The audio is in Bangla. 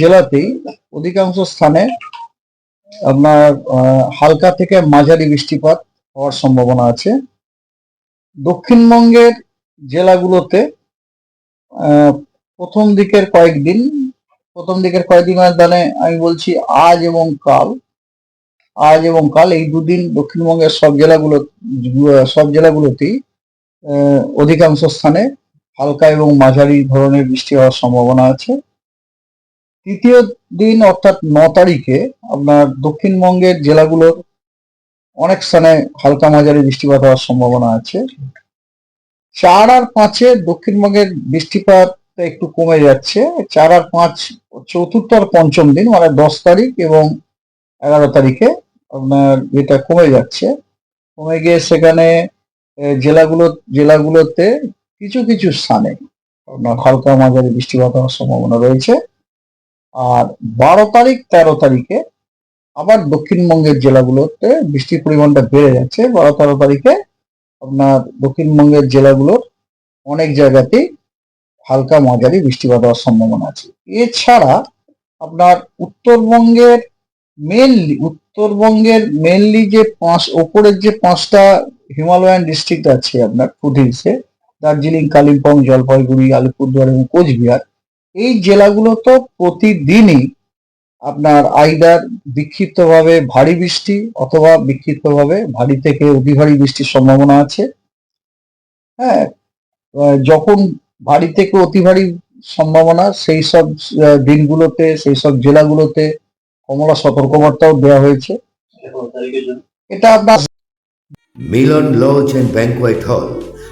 জেলাতেই অধিকাংশ স্থানে আপনার হালকা থেকে মাঝারি বৃষ্টিপাত হওয়ার সম্ভাবনা আছে। দক্ষিণবঙ্গের জেলাগুলোতে প্রথম দিকের কয়েকদিন, প্রথম দিকের কয়েকদিন মানে আমি বলছি আজ এবং কাল, আজ এবং কাল এই দুদিন দক্ষিণবঙ্গের সব জেলাগুলো, সব জেলাগুলোতেই অধিকাংশ স্থানে হালকা এবং মাঝারি ধরনের বৃষ্টি হওয়ার সম্ভাবনা আছে। তৃতীয় দিন অর্থাৎ ন তারিখে আপনার দক্ষিণবঙ্গের জেলাগুলোর অনেক স্থানে হালকা মাঝারি বৃষ্টিপাত হওয়ার সম্ভাবনা আছে। চার আর পাঁচে দক্ষিণবঙ্গের বৃষ্টিপাত একটু কমে যাচ্ছে। চার আর পাঁচ চতুর্থ আর পঞ্চম দিন মানে দশ তারিখ এবং এগারো তারিখে আপনার এটা কমে যাচ্ছে। কমে গিয়ে সেখানে জেলাগুলো, জেলাগুলোতে কিছু কিছু স্থানে আপনার হালকা মাঝারি বৃষ্টিপাত হওয়ার সম্ভাবনা রয়েছে। আর বারো তারিখ, তেরো তারিখে আবার দক্ষিণবঙ্গের জেলাগুলোতে বৃষ্টির পরিমাণটা বেড়ে যাচ্ছে। বারো, তেরো তারিখে আপনার দক্ষিণবঙ্গের জেলাগুলোর অনেক জায়গাতেই হালকা মাঝারি বৃষ্টিপাত হওয়ার সম্ভাবনা আছে। এছাড়া আপনার উত্তরবঙ্গের মেনলি উত্তরবঙ্গের মেনলি যে পাঁচ, ওপরের যে পাঁচটা হিমালয়ান ডিস্ট্রিক্ট আছে আপনার ফুটিলসে দার্জিলিং, কালিম্পং, জলপাইগুড়ি, আলিপুরদুয়ার এবং কোচবিহার এই জেলাগুলো তো প্রতিদিনই আপনার আইদার বিক্ষিপ্তভাবে ভারী বৃষ্টি অথবা বিক্ষিপ্তভাবে ভারী থেকে অতি ভারী বৃষ্টির সম্ভাবনা আছে। হ্যাঁ যখন ভারী থেকে অতি ভারী সম্ভাবনা সেই সব দিনগুলোতে সেই সব জেলাগুলোতে কমলা সতর্কবার্তাও দেওয়া হয়েছে। এটা আপনার মিলন লজ অ্যান্ড ব্যাংকোয়েট হল